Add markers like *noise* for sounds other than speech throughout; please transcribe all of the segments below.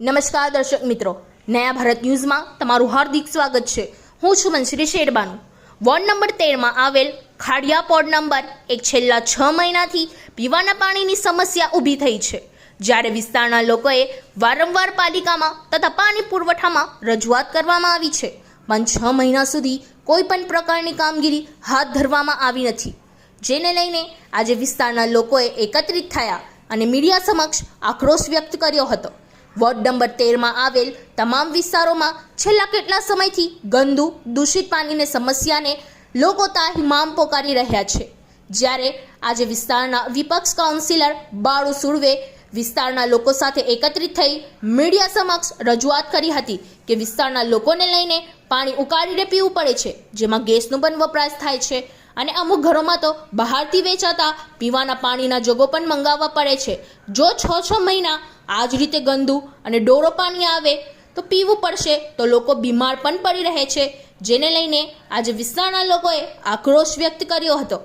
નમસ્કાર દર્શક મિત્રો. નયા ભારત ન્યૂઝમાં તમારું હાર્દિક સ્વાગત છે. હું છું મનશ્રી શેરબાનું. વોર્ડ નંબર તેરમાં આવેલ ખાડિયા પોડ નંબર એક છેલ્લા છ મહિનાથી પીવાના પાણીની સમસ્યા ઊભી થઈ છે. જ્યારે વિસ્તારના લોકોએ વારંવાર પાલિકામાં તથા પાણી પુરવઠામાં રજૂઆત કરવામાં આવી છે. પણ છ મહિના સુધી કોઈ પણ પ્રકારની કામગીરી હાથ ધરવામાં આવી નથી. જેને લઈને આજે વિસ્તારના લોકોએ એકત્રિત થયા અને મીડિયા સમક્ષ આક્રોશ વ્યક્ત કર્યો હતો. વોર્ડ નંબર તેરમાં આવેલ તમામ વિસ્તારોમાં છેલ્લા કેટલા સમયથી ગંદુ, દૂષિત પાણીની સમસ્યાને લોકો તાહિમામ પોકારી રહ્યા છે. જ્યારે આજે વિસ્તારના વિપક્ષ કાઉન્સિલર બાળુ સુળવે વિસ્તારના લોકો સાથે એકત્રિત થઈ મીડિયા સમક્ષ રજૂઆત કરી હતી કે વિસ્તારના લોકોને લઈને પાણી ઉકાળીને પીવું પડે છે, જેમાં ગેસનો પણ વપરાશ થાય છે. અને અમુક ઘરોમાં તો બહારથી વેચાતા પીવાના પાણીના જોગો પણ મંગાવવા પડે છે. જો છ છ મહિના આ જ રીતે ગંદુ અને ડોરો પાણી આવે તો પીવું પડશે તો લોકો બીમાર પણ પડી રહે છે. જેને લઈને આજે વિસ્તારના લોકોએ આક્રોશ વ્યક્ત કર્યો હતો.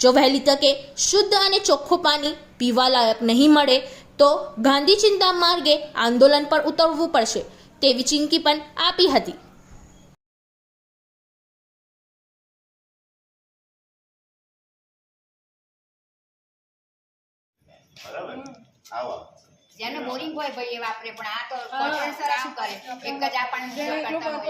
જો વહેલી તકે શુદ્ધ અને ચોખ્ખું પાણી પીવા લાયક નહીં મળે તો ગાંધી ચિંતા માર્ગે આંદોલન પર ઉતરવું પડશે તેવી ચીમકી પણ આપી હતી. બરાબર? આવો. જેનું બોરિંગ હોય ભાઈ એ વાપરે પણ આ તો કોર્પોરેશન શું કરે? એક જ આપણને જો કરતા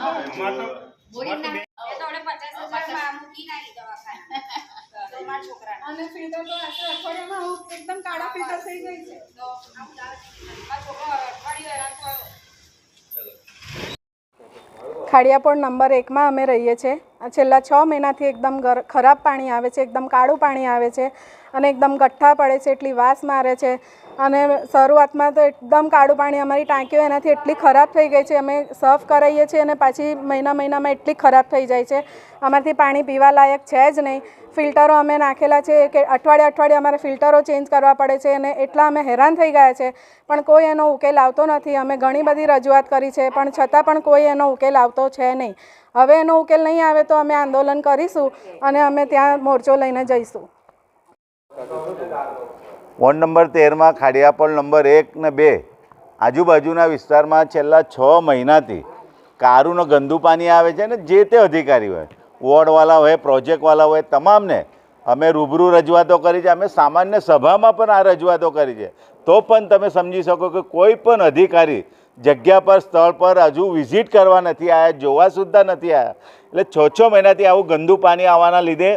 હોય. બોરિંગ ના. એ તો આપણે 50000 માં મૂકી ના લીધો દવાખાને. *laughs* તો મારા છોકરાને. અને ફિલ્ટર તો આખા અઠવાડિયામાં હું એકદમ કાળા ફિલ્ટર થઈ ગઈ છે. તો આમ મારો છોકરો અઠવાડિયું હેરાન ખાડિયાપોળ નંબર એકમાં અમે રહીએ છીએ. છેલ્લા છ મહિનાથી એકદમ ખરાબ પાણી આવે છે એકદમ કાળું પાણી આવે છે. અને એકદમ ગઠ્ઠા પડે છે, એટલી વાસ મારે છે. અને શરૂઆતમાં તો એકદમ કાળું પાણી અમારી ટાંકીઓ એનાથી એટલી ખરાબ થઈ ગઈ છે, અમે સર્ફ કરાવીએ છીએ અને પાછી મહિના મહિનામાં એટલી ખરાબ થઈ જાય છે. અમારથી પાણી પીવા લાયક છે જ નહીં. ફિલ્ટરો અમે નાખેલા છે કે અઠવાડિયે અઠવાડિયે અમારે ફિલ્ટરો ચેન્જ કરવા પડે છે અને એટલા અમે હેરાન થઈ ગયા છે. પણ કોઈ એનો ઉકેલ આવતો નથી. અમે ઘણી બધી રજૂઆત કરી છે, પણ છતાં પણ કોઈ એનો ઉકેલ આવતો છે નહીં. હવે એનો ઉકેલ નહીં આવે તો અમે આંદોલન કરીશું અને અમે ત્યાં મોરચો લઈને જઈશું. વોર્ડ નંબર તેરમાં ખાડિયાપળ નંબર એક ને બે. આજુબાજુના વિસ્તારમાં છેલ્લા છ મહિનાથી કારુનો ગંદુ પાણી આવે છે ને જે તે અધિકારી હોય વોર્ડવાળા હોય પ્રોજેક્ટવાળા હોય, તમામને અમે રૂબરૂ રજૂઆતો કરી છે. અમે સામાન્ય સભામાં પણ આ રજૂઆતો કરી છે. તો પણ તમે સમજી શકો કે કોઈ પણ અધિકારી જગ્યા પર, સ્થળ પર હજુ વિઝિટ કરવા નથી આવ્યા જોવા સુદ્ધા નથી આવ્યા એટલે છ છ મહિનાથી આવું ગંદુ પાણી આવવાના લીધે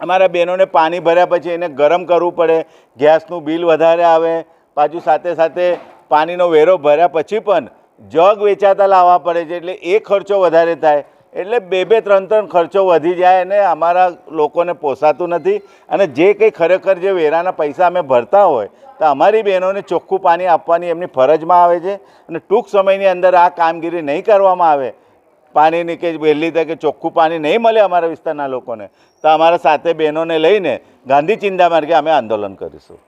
અમારા બહેનોને પાણી ભર્યા પછી એને ગરમ કરવું પડે, ગેસનું બિલ વધારે આવે, પાછું સાથે સાથે પાણીનો વેરો ભર્યા પછી પણ જગ વેચાતા લાવવા પડે છે એટલે એ ખર્ચો વધારે થાય. એટલે બે બે ત્રણ ત્રણ ખર્ચો વધી જાય અને અમારા લોકોને પોસાતું નથી. અને જે કંઈ ખરેખર જે વેરાના પૈસા અમે ભરતા હોય, તો અમારી બહેનોને ચોખ્ખું પાણી આપવાની એમની ફરજમાં આવે છે. અને ટૂંક સમયની અંદર આ કામગીરી નહીં કરવામાં આવે પાણીની કે વહેલી તકે ચોખ્ખું પાણી નહીં મળે અમારા વિસ્તારના લોકોને તો અમારા સાથે બહેનોને લઈને ગાંધી ચિંતા માર્ગે અમે આંદોલન કરીશું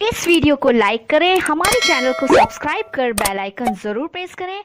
इस वीडियो को लाइक करें हमारे चैनल को सब्सक्राइब कर बेल आइकन जरूर प्रेस करें